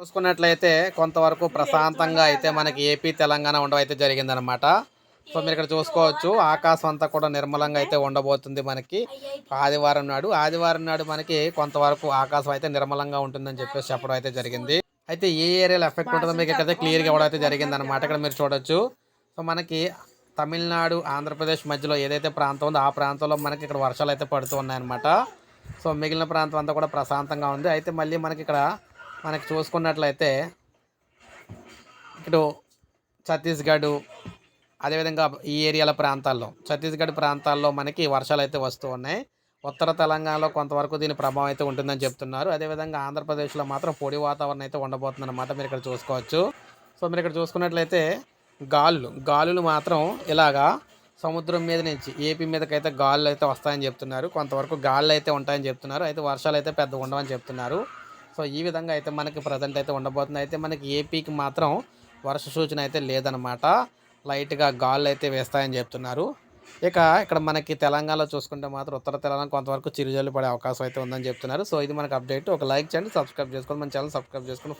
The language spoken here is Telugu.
చూసుకున్నట్లయితే కొంతవరకు ప్రశాంతంగా అయితే మనకి ఏపీ తెలంగాణ ఉండడం అయితే జరిగిందనమాట సో మీరు ఇక్కడ చూసుకోవచ్చు ఆకాశం అంతా కూడా నిర్మలంగా అయితే ఉండబోతుంది మనకి. ఆదివారం నాడు ఆదివారం నాడు మనకి కొంతవరకు ఆకాశం అయితే నిర్మలంగా ఉంటుందని చెప్పేసి చెప్పడం అయితే జరిగింది. అయితే ఏ ఏరియాలో ఎఫెక్ట్ ఉంటుందో మీకు ఇక్కడ క్లియర్గా ఇవ్వడం అయితే జరిగింది అనమాట ఇక్కడ మీరు చూడొచ్చు. సో మనకి తమిళనాడు ఆంధ్రప్రదేశ్ మధ్యలో ఏదైతే ప్రాంతం ఉందో ఆ ప్రాంతంలో మనకి ఇక్కడ వర్షాలు అయితే పడుతూ ఉన్నాయన్నమాట సో మిగిలిన ప్రాంతం అంతా కూడా ప్రశాంతంగా ఉంది. అయితే మళ్ళీ మనకి ఇక్కడ మనకి చూసుకున్నట్లయితే ఇటు ఛత్తీస్గఢ్ అదేవిధంగా ఈ ఏరియాల ప్రాంతాల్లో ఛత్తీస్గఢ్ ప్రాంతాల్లో మనకి వర్షాలు అయితే వస్తూ ఉన్నాయి. ఉత్తర తెలంగాణలో కొంతవరకు దీని ప్రభావం అయితే ఉంటుందని చెప్తున్నారు. అదేవిధంగా ఆంధ్రప్రదేశ్లో మాత్రం పొడి వాతావరణం అయితే ఉండబోతుంది అనమాట మీరు ఇక్కడ చూసుకోవచ్చు. సో మీరు ఇక్కడ చూసుకున్నట్లయితే గాలులు గాలులు మాత్రం ఇలాగా సముద్రం మీద నుంచి ఏపీ మీదకైతే గాలులు అయితే వస్తాయని చెప్తున్నారు. కొంతవరకు గాలులు అయితే ఉంటాయని చెప్తున్నారు. అయితే వర్షాలు అయితే పెద్ద ఉండవని చెప్తున్నారు. సో ఈ విధంగా అయితే మనకి ప్రజెంట్ అయితే ఉండబోతుంది. అయితే మనకి ఏపీకి మాత్రం వర్ష సూచన అయితే లేదనమాట లైట్గా గాళ్ళు అయితే వేస్తాయని చెప్తున్నారు. ఇక ఇక్కడ మనకి తెలంగాణలో చూసుకుంటే మాత్రం ఉత్తర తెలంగాణ కొంతవరకు చిరుజల్లు పడే అవకాశం అయితే ఉందని చెప్తున్నారు. సో ఇది మనకు అప్డేట్ ఒక లైక్ చేయండి సబ్స్క్రైబ్ చేసుకోండి. మన ఛానల్ సబ్స్క్రైబ్ చేసుకుని